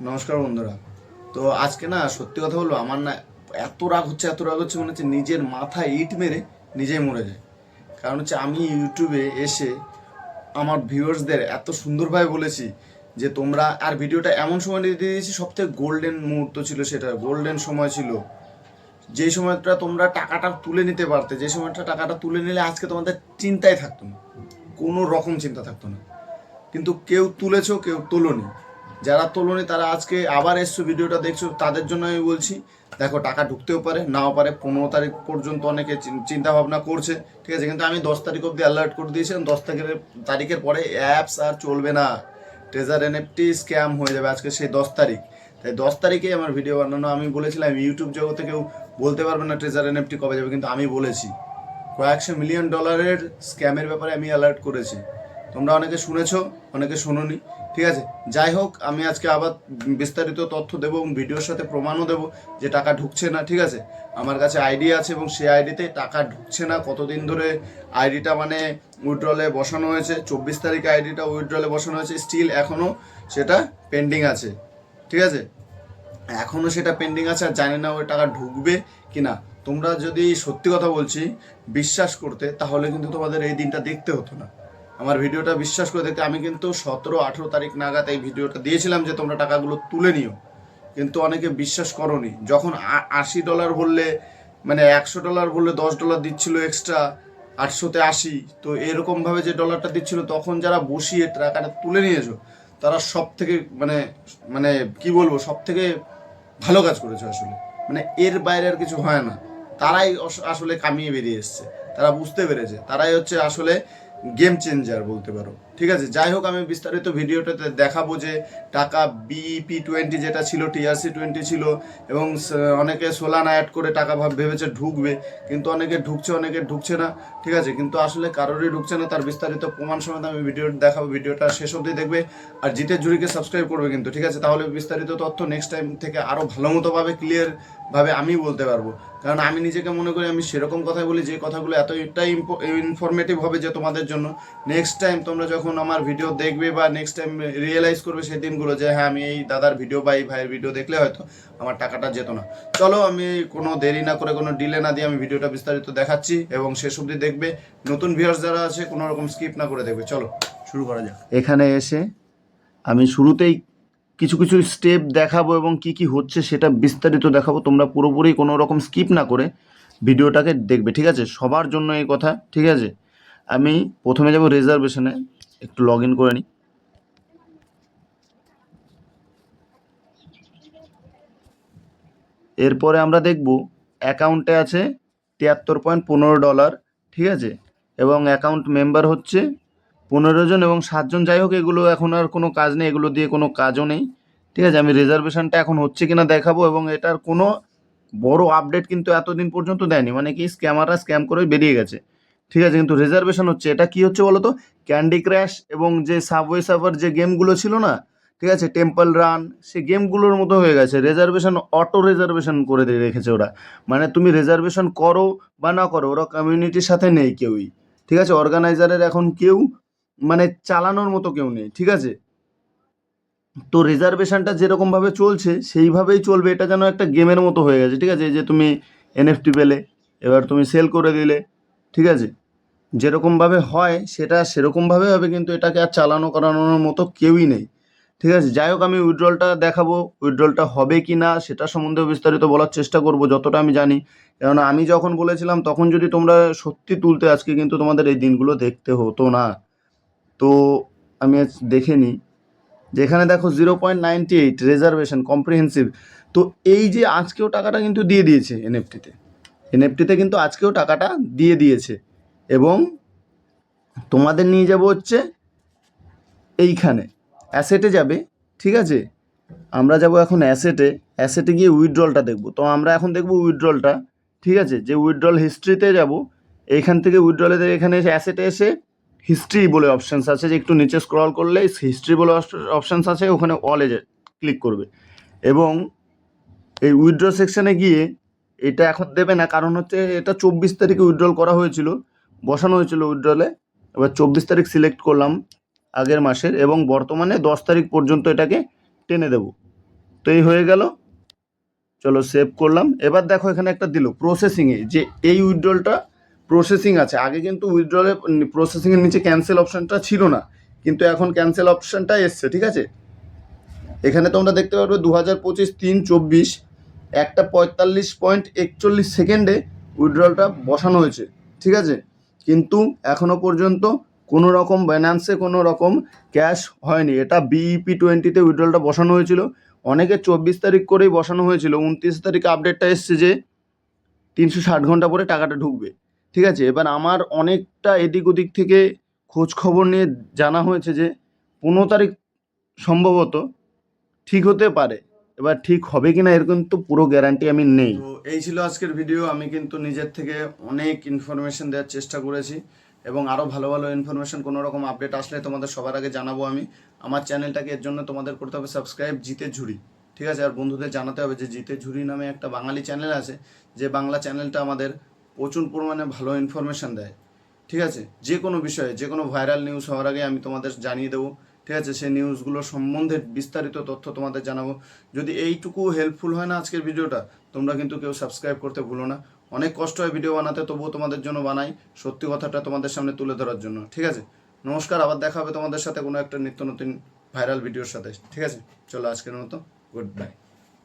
নমস্কার বন্ধুরা। তো আজকে না সত্যি কথা বলব, আমার না এত রাগ হচ্ছে, এত রাগ হচ্ছে মনে হচ্ছে নিজের মাথায় ইট মেরে নিজেই মরে যায়। কারণ হচ্ছে আমি ইউটিউবে এসে আমার ভিউয়ার্সদের এত সুন্দরভাবে বলেছি যে তোমরা, আর ভিডিওটা এমন সময় দিয়ে দিয়েছি সব থেকে গোল্ডেন মুহূর্ত ছিল সেটা গোল্ডেন সময় ছিল। যে সময়টা তোমরা টাকাটা তুলে নিতে পারতে যে সময়টা টাকাটা তুলে নিলে আজকে তোমাদের চিন্তাই থাকতো না। কোনো রকম চিন্তা থাকতো না। কিন্তু কেউ তুলেছো, কেউ তোলনি। যারা তোলনি তারা আজকে আবার এসছো, ভিডিওটা দেখছ, তাদের জন্য আমি বলছি, দেখো, টাকা ঢুকতেও পারে, নাও পারে, পনেরো তারিখ পর্যন্ত অনেকে চিন্তা ভাবনা করছে, ঠিক আছে? কিন্তু আমি দশ তারিখ অব্দি অ্যালার্ট করে দিয়েছিলাম, দশ তারিখের তারিখের পরে অ্যাপস আর চলবে না। ট্রেজার এনএফটি স্ক্যাম হয়ে যাবে আজকে সেই দশ তারিখ। তাই দশ তারিখে আমার ভিডিও বানানো, আমি বলেছিলাম ইউটিউব জগতে কেউ বলতে পারবে না ট্রেজার এনএফটি কবে যাবে, কিন্তু আমি বলেছি। কয়েকশো মিলিয়ন ডলারের স্ক্যামের ব্যাপারে আমি অ্যালার্ট করেছি। তোমরা অনেকে শুনেছো, অনেকে শোনোনি। ঠিক আছে? যাই হোক, আমি আজকে আবার বিস্তারিত তথ্য দেবো এবং ভিডিওর সাথে প্রমাণও দেবো যে টাকা ঢুকছে না, ঠিক আছে? আমার কাছে আইডি আছে এবং সেই আইডিতে টাকা ঢুকছে না। কতদিন ধরে আইডিটা মানে উইথড্রলে বসানো হয়েছে, চব্বিশ তারিখে আইডিটা উইথড্রলে বসানো হয়েছে স্টিল এখনও সেটা পেন্ডিং আছে। ঠিক আছে? এখনও সেটা পেন্ডিং আছে, আর জানি না ওই টাকা ঢুকবে কি না তোমরা যদি সত্যি কথা বলছি, বিশ্বাস করতে, তাহলে কিন্তু তোমাদের এই দিনটা দেখতে হতো না। আমার ভিডিওটা বিশ্বাস করে দেখতে, আমি কিন্তু সতেরো, আঠেরো তারিখ নাগাদ এই ভিডিওটা দিয়েছিলাম যে তোমরা টাকাগুলো তুলে নিও। কিন্তু অনেকে বিশ্বাস করনি। যখন আশি ডলার বললে মানে একশো ডলার বললে দশ ডলার দিচ্ছিল এক্সট্রা আটশোতে আশি, তো এরকমভাবে যে ডলারটা দিচ্ছিল, তখন যারা বসিয়ে টাকাটা তুলে নিয়েছো, তারা সব থেকে মানে মানে কি বলব সব থেকে ভালো কাজ করেছে আসলে। মানে এর বাইরে আর কিছু হয় না। তারাই আসলে কামিয়ে বেরিয়ে এসছে। তারা বুঝতে পেরেছে। তারাই হচ্ছে আসলে গেম চেঞ্জার বলতে পারো। ঠিক আছে, যাই হোক, আমি বিস্তারিত ভিডিওটাতে দেখাবো যে টাকা বিপি টোয়েন্টি যেটা ছিল টিআরসি টোয়েন্টি ছিল, এবং অনেকে সোলান অ্যাড করে টাকা ভাব ভেবেছে ঢুকবে, কিন্তু অনেকে ঢুকছে অনেকে ঢুকছে না, ঠিক আছে, কিন্তু আসলে কারোরই ঢুকছে না, তার বিস্তারিত প্রমাণ সমেত আমি ভিডিও দেখাবো, ভিডিওটা শেষ অবধি দেখবে, আর জিতের জুড়িকে সাবস্ক্রাইব করবে কিন্তু, ঠিক আছে, তাহলে বিস্তারিত তথ্য নেক্সট টাইম থেকে আরও ভালো মতো ভাবে ক্লিয়ার ভাবে আমি বলতে পারব, কারণ আমি নিজেকে মনে করি, আমি সেরকম কথা বলি, যে কথাগুলো এতটাই ইনফরমেটিভ হবে যে তোমাদের জন্য নেক্সট টাইম তোমরা যখন আমার ভিডিও দেখবে বা নেক্সট টাইম রিয়েলাইজ করবে সেই দিনগুলো যে হ্যাঁ আমি এই দাদার ভিডিও বা এই ভাইয়ের ভিডিও দেখলে হয়তো আমার টাকাটা যেত না। চলো, আমি কোনো দেরি না করে, কোনো ডিলে না দিয়ে আমি ভিডিওটা বিস্তারিত দেখাচ্ছি এবং শেষ অবধি দেখবে। নতুন ভিউয়ার্স যারা আছে, কোনো রকম স্কিপ না করে দেখবে। চলো, শুরু করা যাক। এখানে এসে আমি শুরুতেই কিছু কিছু স্টেপ দেখাবো এবং কি কি হচ্ছে সেটা বিস্তারিত দেখাবো। তোমরা পুরোপুরি কোনো রকম স্কিপ না করে ভিডিওটাকে দেখবে, ঠিক আছে? সবার জন্য এই কথা, ঠিক আছে? আমি প্রথমে যাব রিজার্ভেশনে একটু লগ ইন করে নিই। এরপরে আমরা দেখব অ্যাকাউন্টে আছে তিয়াত্তর পয়েন্ট পনেরো ডলার ঠিক আছে? এবং অ্যাকাউন্ট মেম্বার হচ্ছে পনেরো জন এবং সাতজন যাই হোক, এগুলো এখন আর কোনো কাজ নেই, এগুলো দিয়ে কোনো কাজও নেই, ঠিক আছে? আমি রিজার্ভেশনটা এখন হচ্ছে কিনা দেখাবো এবং এটার কোনো বড় আপডেট কিন্তু এতদিন পর্যন্ত দেয়নি। মানে কি স্ক্যামাররা স্ক্যাম করে বেরিয়ে গেছে। ঠিক আছে, কিন্তু রিজার্ভেশন হচ্ছে। এটা কি হচ্ছে বলো তো ক্যান্ডি ক্র্যাশ এবং যে সাবওয়ে সার্ভার যে গেমগুলো ছিল না, ঠিক আছে টেম্পল রান সে গেমগুলোর মতো হয়ে গেছে। রিজার্ভেশন অটো রিজার্ভেশন করে দিয়ে রেখেছে ওরা। মানে তুমি রিজার্ভেশন করো বা না করো, ওরা কমিউনিটির সাথে নেই কেউই। ঠিক আছে অর্গানাইজারের এখন কেউ মানে চালানোর মতো কেউ নেই, ঠিক আছে? তো রিজার্ভেশনটা যেরকমভাবে চলছে, সেইভাবেই চলবে। এটা যেন একটা গেমের মতো হয়ে গেছে, ঠিক আছে? এই যে তুমি এনএফটি পেলে, এবার তুমি সেল করে দিলে, ঠিক আছে? যেরকমভাবে হয় সেটা সেরকমভাবে হবে, কিন্তু এটাকে আর চালানো করানোর মতো কেউই নেই। ঠিক আছে? যাই হোক, আমি উইথড্রলটা দেখাবো উইথড্রলটা হবে কি না সেটা সম্বন্ধে বিস্তারিত বলার চেষ্টা করব, যতটা আমি জানি। কেননা আমি যখন বলেছিলাম, তখন যদি তোমরা সত্যি তুলতে আজকে কিন্তু তোমাদের এই দিনগুলো দেখতে হতো না। তো আমি আজ দেখে নিই। যেখানে দেখো zero point ninety eight reservation comprehensive তো এই যে আজকেও টাকাটা কিন্তু দিয়ে দিয়েছে এনএফটিতে এনএফটিতে কিন্তু আজকেও টাকাটা দিয়ে দিয়েছে। এবং তোমাদের নিয়ে যাব হচ্ছে এইখানে। অ্যাসেটে যাবে, ঠিক আছে? আমরা যাব এখন অ্যাসেটে অ্যাসেটে গিয়ে উইথড্রলটা দেখব। তো আমরা এখন দেখব উইথড্রলটা ঠিক আছে? যে উইথড্রল হিস্ট্রিতে যাব, এইখান থেকে উইথড্রলে এখানে এসে অ্যাসেটে এসে হিস্ট্রি বলে অপশানস আছে, যে একটু নিচে স্ক্রল করলে হিস্ট্রি বলে অপশানস আছে, ওখানে অলে ক্লিক করবে। এবং এই উইথড্র সেকশানে গিয়ে এটা এখন দেবে না, কারণ হচ্ছে এটা চব্বিশ তারিখে উইথড্রল করা হয়েছিল। বসানো হয়েছিল উইথড্রলে এবার চব্বিশ তারিখ সিলেক্ট করলাম আগের মাসের এবং বর্তমানে দশ তারিখ পর্যন্ত এটাকে টেনে দেবো। তো এই হয়ে গেল। চলো সেভ করলাম। এবার দেখো এখানে একটা দিল প্রসেসিংয়ে যে এই উইথড্রলটা প্রসেসিং আছে। আগে কিন্তু উইথড্রলে প্রসেসিংয়ের নিচে ক্যান্সেল অপশানটা ছিল না। কিন্তু এখন ক্যান্সেল অপশানটা এসছে, ঠিক আছে? এখানে তোমরা দেখতে পারবে দু হাজার পঁচিশ তিন চব্বিশ একটা পঁয়তাল্লিশ পয়েন্ট একচল্লিশ সেকেন্ডে উইথড্রলটা বসানো হয়েছে, ঠিক আছে? কিন্তু এখনও পর্যন্ত কোনো রকম ব্যানান্সে কোনো রকম ক্যাশ হয়নি। এটা বিইপি টোয়েন্টিতে উইড্রলটা বসানো হয়েছিল। অনেকে চব্বিশ তারিখ করেই বসানো হয়েছিল। উনত্রিশ তারিখে আপডেটটা এসছে যে তিনশো ষাট ঘণ্টা পরে টাকাটা ঢুকবে। ঠিক আছে? এবার আমার অনেকটা এদিক ওদিক থেকে খোঁজ খবর নিয়ে জানা হয়েছে যে পনেরো তারিখ সম্ভবত ঠিক হতে পারে। এবার ঠিক হবে কিনা এর কিন্তু পুরো গ্যারান্টি আমি নেই। তো এই ছিল আজকের ভিডিও আমি কিন্তু নিজের থেকে অনেক ইনফরমেশন দেওয়ার চেষ্টা করেছি এবং আরও ভালো ভালো ইনফরমেশন কোনো রকম আপডেট আসলে তোমাদের সবার আগে জানাব আমি। আমার চ্যানেলটাকে এর জন্য তোমাদের করতে হবে সাবস্ক্রাইব জিতে ঝুড়ি ঠিক আছে? আর বন্ধুদের জানাতে হবে যে জিতে ঝুড়ি নামে একটা বাঙালি চ্যানেল আছে, যে বাংলা চ্যানেলটা আমাদের প্রচুর পরিমাণে ভালো ইনফরমেশন দেয়। ঠিক আছে? যে কোনো বিষয়ে, যে কোনো ভাইরাল নিউজ হওয়ার আগে আমি তোমাদের জানিয়ে দেবো। ঠিক আছে, সেই নিউজগুলো সম্বন্ধে বিস্তারিত তথ্য তোমাদের জানাব। যদি এইটুকু হেল্পফুল হয় না আজকের ভিডিওটা, তোমরা কিন্তু কেউ সাবস্ক্রাইব করতে ভুলো না। অনেক কষ্ট হয় ভিডিও বানাতে, তবুও তোমাদের জন্য বানাই সত্যি কথাটা তোমাদের সামনে তুলে ধরার জন্য। ঠিক আছে? নমস্কার, আবার দেখা হবে তোমাদের সাথে কোনো একটা নিত্য নতুন ভাইরাল ভিডিওর সাথে। ঠিক আছে? চলো আজকের মতো গুড বাই